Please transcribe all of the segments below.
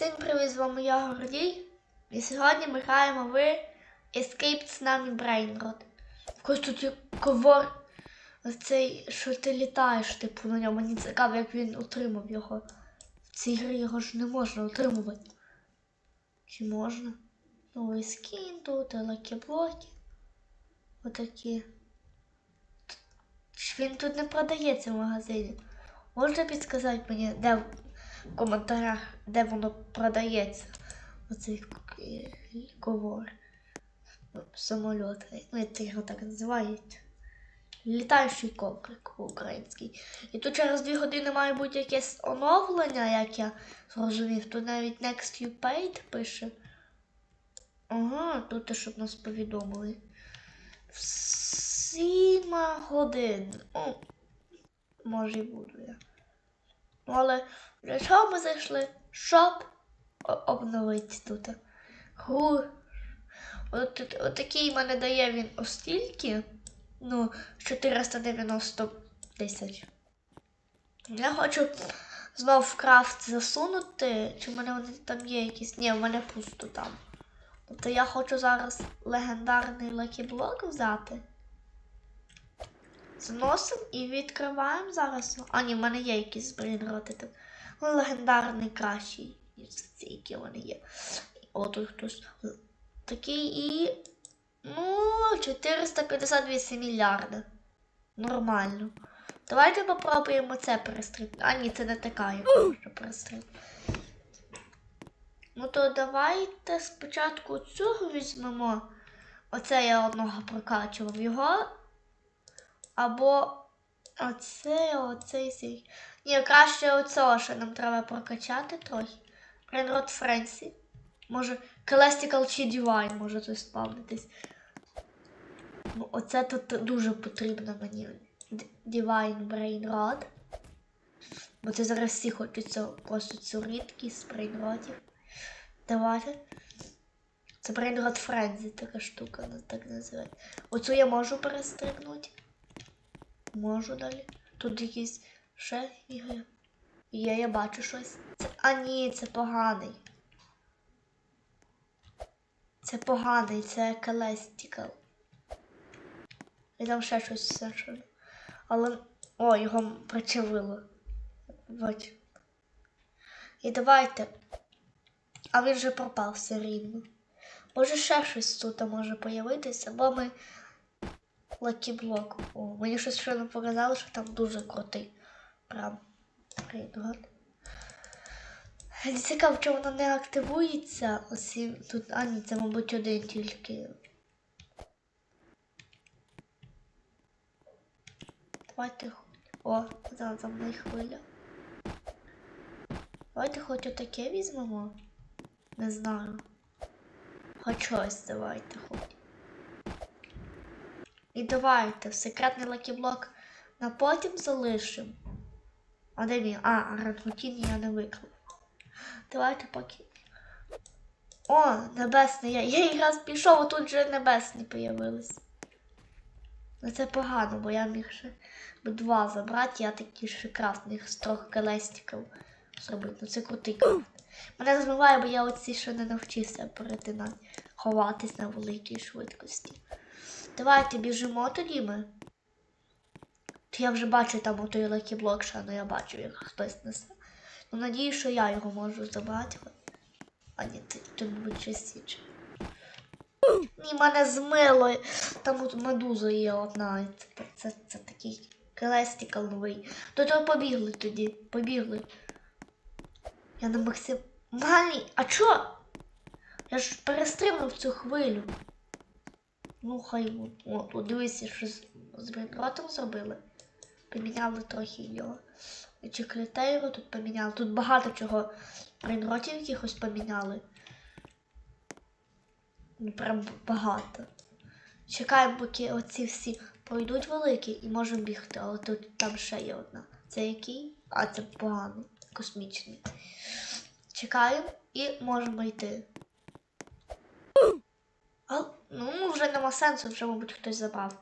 Всім привіт, з вами я Гордій. І сьогодні ми граємо в Escape Tsunami Brainrot. Якось тут ковор. Оцей, що ти літаєш, типу, на ньому. Мені цікаво, як він отримав його. В цій грі його ж не можна отримувати. Чи можна? Новий скін тут, лакі-блоки. Отакі. Ж Він тут не продається в магазині. Можете підказати мені, де коментарях, де воно продається? Оцей ковор. Самоліт. Ну, це його так називають. Літаючий коврик український. І тут через дві години має бути якесь оновлення, як я зрозумів. Тут навіть Next You Paid пише. Ага, тут щоб нас повідомили. В сім годин. Ну, може і буду я. Ну, але для чого ми зайшли? Щоб обновити тут. Гру. От, тут- от такий мене дає він остільки. Ну, 490 тисяч. Я хочу знов в крафт засунути. Чи в мене там є якісь? Ні, в мене пусто там. Тобто я хочу зараз легендарний лакіблок взяти. Зносимо і відкриваємо зараз. А, ні, в мене є якісь. Ну, легендарний кращий, ніж ці, які вони є. О, тут хтось такий і. Ну, 458 мільярда. Нормально. Давайте попробуємо це перестрибнути. А, ні, це не така, яку можна перестрибнути. Ну то давайте спочатку цього візьмемо. Оце я одного прокачував його. Або оце, оцей сій. Ні, краще оцього, що нам треба прокачати трохи. Ренрод Френсі. Може, Celestical чи Divine може тут спавнитись. Оце тут дуже потрібно мені. Divine Brain Rod. Бо це зараз всі хочуть цю, просто цю рідкість брейнродів. Давайте. Це Brainrod Frenzy така штука, так називають. Оцю я можу перестрибнути. Можу далі. Тут якісь ще ігри. Є, я бачу щось. Це... А ні, це поганий. Це поганий, це Celestical. І там ще щось все що. Але. О, його причавило. Бач. І давайте. А він же пропав все рівно. Може ще щось тут може появитися, бо ми лакіблок. О, мені щось щойно показало, що там дуже крутий. Прям. Прийдгот. Цікаво, чому воно не активується. Оці тут. А ні, це, мабуть, один тільки. Давайте. хоч- О, зараз за мною хвиля. Давайте хоч отаке візьмемо. Не знаю. Хоч щось давайте хоч. І давайте секретний лакіблок на потім залишимо. А де він? А, рангутін я не виклав. Давайте поки. О, небесний. Я, я якраз пішов, а тут вже небесні появились. Ну це погано, бо я міг ще два забрати, я такі ще красних з трьох келестиків зробити. Ну це крутий крафт. Мене змиває, бо я оці ще не навчився перетинати, ховатись на великій швидкості. Давайте біжимо тоді ми. Я вже бачу там отой лакіблок, ще, ну я бачу, як хтось несе. Ну, надію, що я його можу забрати. А ні, тут мабуть частіше. Ні, мене змило. Там от медуза є одна. Це, це, це такий келестикал новий. То то побігли тоді. Побігли. Я на максимальній. А чо? Я ж перестрибнув цю хвилю. Ну, хай. буде. О, тут дивися, що з, брейнротом зробили. Поміняли трохи його. Чи критерію тут поміняли. Тут багато чого. Брейнротів якихось поміняли. Ну, прям багато. Чекаємо, поки оці всі пройдуть великі і можемо бігти, але тут там ще є одна. Це який? А, це поганий, космічний. Чекаємо і можемо йти. Ну, вже нема сенсу, вже, мабуть, хтось забрав.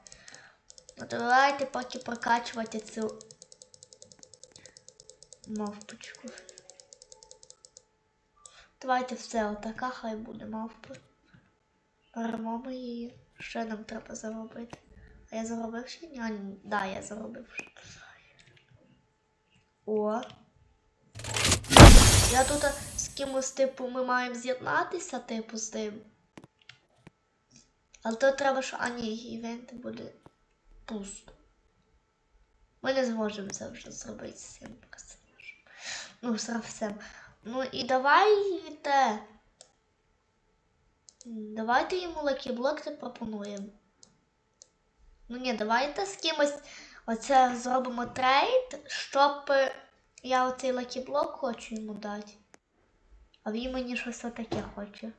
Ну, давайте поки прокачувати цю мавпочку. Давайте все, отака хай буде мавпа. Беремо її. Що нам треба заробити? А я заробив ще ні? Ні. Да, я заробив. вже. О. Я тут з кимось, типу, ми маємо з'єднатися, типу, з тим. Але то треба, що а ні, івент буде пусто. Ми не зможемо це вже зробити з цим персонажем. Ну, з гравцем. Ну і давайте. Давайте йому лакіблок запропонуємо. Ну ні, давайте з кимось оце зробимо трейд, щоб я оцей лакіблок хочу йому дати. А він мені щось таке хоче.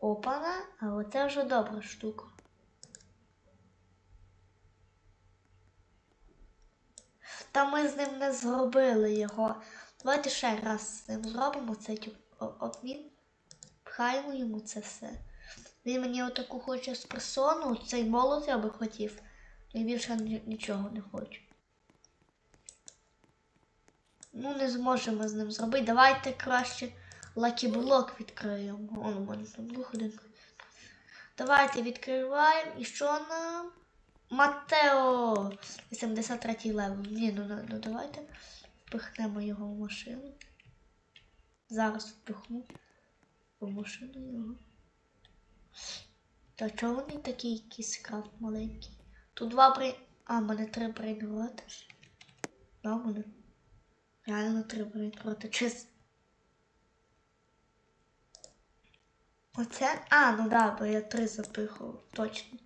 Опана, а оце вже добра штука. Та ми з ним не зробили його. Давайте ще раз з ним зробимо цей обмін. Пхаємо йому це все. Він мені отаку хоче з персону, цей молот я би хотів. І більше нічого не хочу. Ну, не зможемо з ним зробити. Давайте краще лакіблок відкриємо. Он у мене там один. Давайте відкриваємо. І що нам? Матео! 83 левел. Ні, ну, ну, ну давайте впихнемо його в машину. Зараз впихну в машину його. Та чого вони такі якісь крафт маленькі? Тут два брейн... А, мене три брейнроти. Да, мене. Реально три брейнроти. Чис... Оце? А, ну да, бо я три запихав, точно.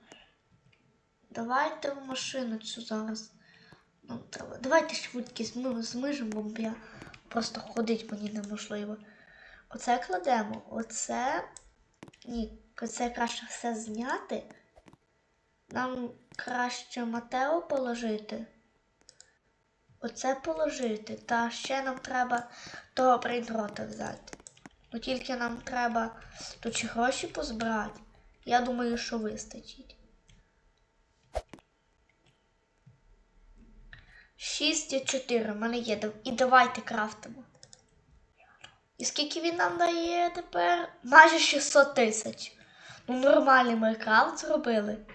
Давайте в машину цю зараз. Нам треба. Давайте швидкість ми змижемо, бо я просто ходить мені неможливо. Оце кладемо. Оце. Ні, це краще все зняти. Нам краще Матео положити. Оце положити. Та ще нам треба того брейнрота взяти. Ну тільки нам треба тут ще гроші позбирати. Я думаю, що вистачить. 6 і 4 в мене є. І давайте крафтимо. І скільки він нам дає тепер? Майже 600 тисяч. Ну, нормальний Майнкрафт зробили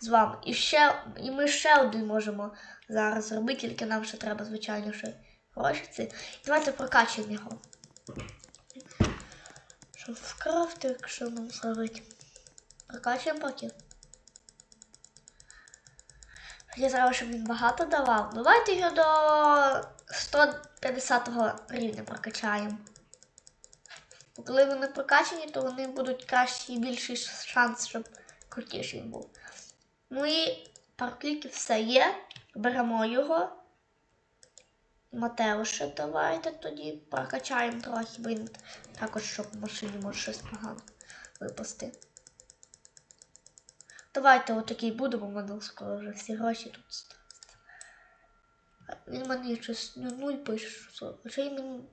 з вами. І ще, і ми ще один можемо зараз зробити, тільки нам ще треба, звичайно, ще гроші. Давайте прокачуємо його. Щоб вкрафти, якщо нам зробити. Прокачуємо поки. Я зараз, щоб він багато давав. Давайте його до 150 рівня прокачаємо. Коли вони прокачані, то вони будуть кращий і більший шанс, щоб крутіший був. Ну і пару кліків все є. Беремо його. Матеуша давайте тоді прокачаємо трохи, він також, щоб в машині може щось погано випасти. Давайте отакий буде, бо в мене скоро вже всі гроші тут ставиться. Він мені щось ну, нуль пише, що й мені.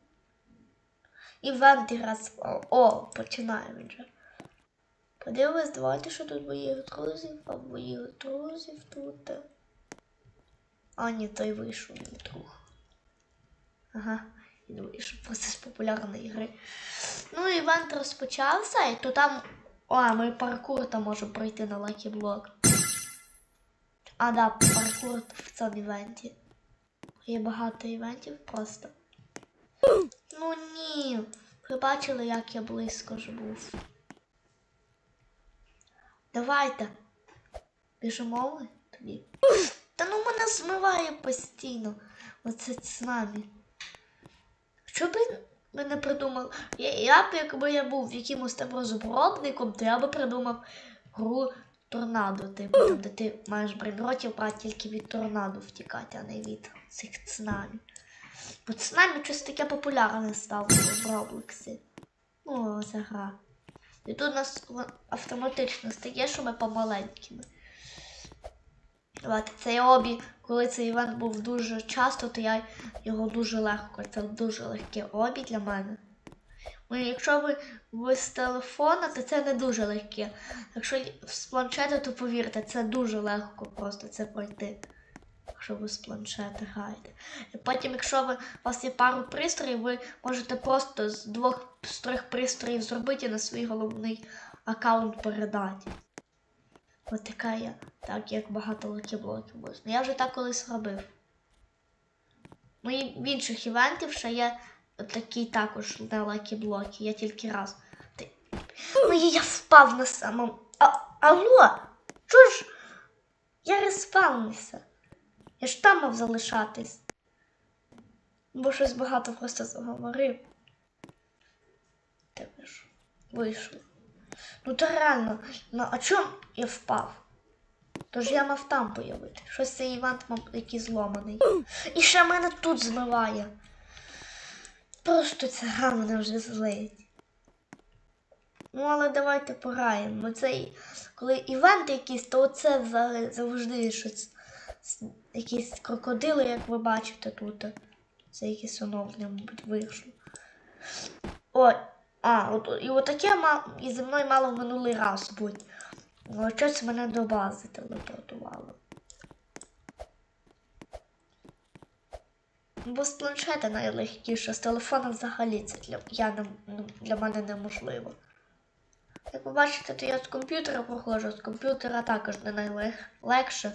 Івент раз. О, починає він же. Подивилась, давайте, що тут моїх друзів, а моїх друзів тут. А, ні, той вийшов мій друг. Ага, він вийшов просто з популярної гри. Ну, івент розпочався, і то там. О, ми паркур там можемо пройти на Lucky Block. А, да, паркур в цьому івенті. Є багато івентів просто. Ну ні. Ви бачили, як я близько ж був. Давайте. Біжимо ми тобі. Та ну мене змиває постійно. Оце цунамі. Що б ми не придумав? Я, я б, якби я був якимось там розробником, то я би придумав гру торнадо, типу, там, де ти маєш брейнротів брати тільки від торнадо втікати, а не від цих цунамі. Бо цунамі щось таке популярне стало в Роблоксі. Ну, це гра. І тут у нас автоматично стає, що ми помаленькими. Давайте цей обі, коли цей івент був дуже часто, то я його дуже легко. Це дуже легке обі для мене. Ну, якщо ви, ви з телефона, то це не дуже легке. Якщо з планшета, то повірте, це дуже легко просто це пройти. якщо ви з планшета граєте. І потім, якщо ви, у вас є пару пристроїв, ви можете просто з двох з трьох пристроїв зробити і на свій головний аккаунт передати. Я, так як багато лакіблоків можна. Я вже так колись робив. І в інших івентів ще є такі також не лакіблоки, я тільки раз. Ти... Ну я впав на самому. А, алло! Чого ж? Я респавнився. Я ж там мав залишатись. Бо щось багато просто заговорив. Тебе ж вийшло. Ну то реально, ну а чому я впав? Тож я мав там появити. Щось цей івент мав який зломаний. І ще мене тут змиває. Просто ця гра мене вже злить. Ну, але давайте пограємо. Бо цей, коли івент якийсь, то це взагалі завжди щось. Якісь крокодили, як ви бачите тут. Це якісь оновлення, мабуть, вийшло. Ой, а, от, і отаке і зі мною мало минулий раз бути. Ну, щось мене до бази телепортувало. Бо з планшета найлегкіше, з телефона взагалі це для, я не, ну, для мене неможливо. Як ви бачите, то я з комп'ютера проходжу, з комп'ютера також не найлегше.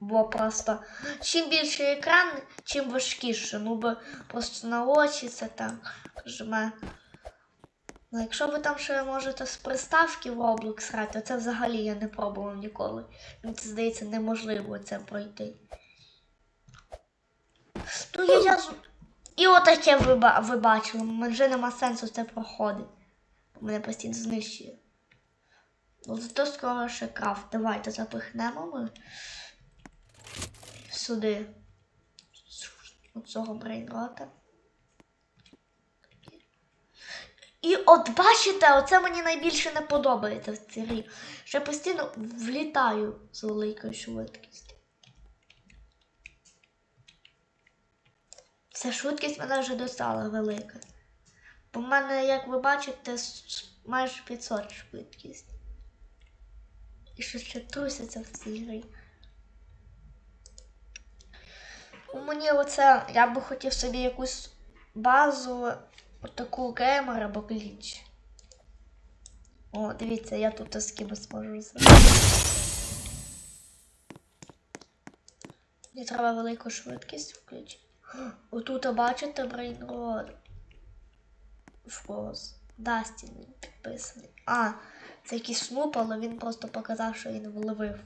Бо просто чим більший екран, чим важкіше. Ну бо просто на очі це так жме. Ну, якщо ви там ще можете з приставки в Roblox грати, це взагалі я не пробував ніколи. Мені це здається неможливо це пройти. Ну я, я І отаке ви, ви бачили, вже нема сенсу це проходить. Мене постійно знищує. Ну зато скоро ще крафт. Давайте запихнемо ми сюди. Оцього брейнрота. І от бачите, оце мені найбільше не подобається в цій грі. Що я постійно влітаю з великою швидкістю. Ця швидкість мене вже достала велика. Бо в мене, як ви бачите, майже 500 швидкість. І що ще труситься в цій грі. У мені оце, я би хотів собі якусь базу, отаку геймер або гліч. О, дивіться, я тут з кимось можу зробити. Мені треба велику швидкість включити. Отут бачите брейнрод. Фроз. Дастін підписаний. А, це якийсь снуп, але він просто показав, що він вловив.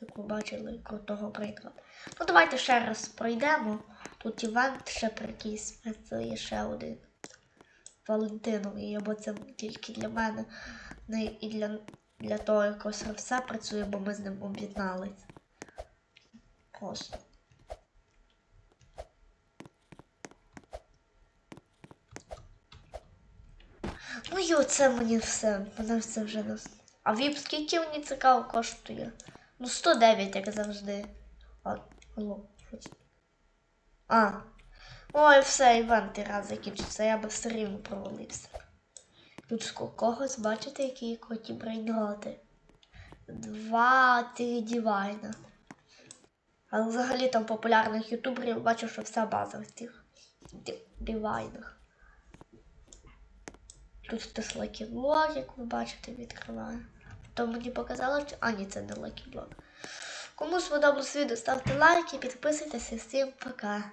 Як ви бачили, крутого брейнрода. Ну, давайте ще раз пройдемо. Тут івент ще якийсь, це є ще один. Валентиновий, або це тільки для мене. Не і для, для того, якось все працює, бо ми з ним об'єднались. Просто. Ну і оце мені все. Мене все вже нас. А віп скільки мені цікаво коштує? Ну 109, як завжди. А, алло, це? А. Ой, все, івенти раз закінчиться, я би все рівно провалився. Тут когось, бачите, які круті брейнготи. Два три дівайна. Але взагалі там популярних ютуберів бачу, що вся база в цих дівайнах. Тут хтось лакіблок, як ви бачите, відкриває. То мені показало, що... А, ні, це не лакіблок. Кому сподобалось відео, ставте лайки, підписуйтесь і всім пока.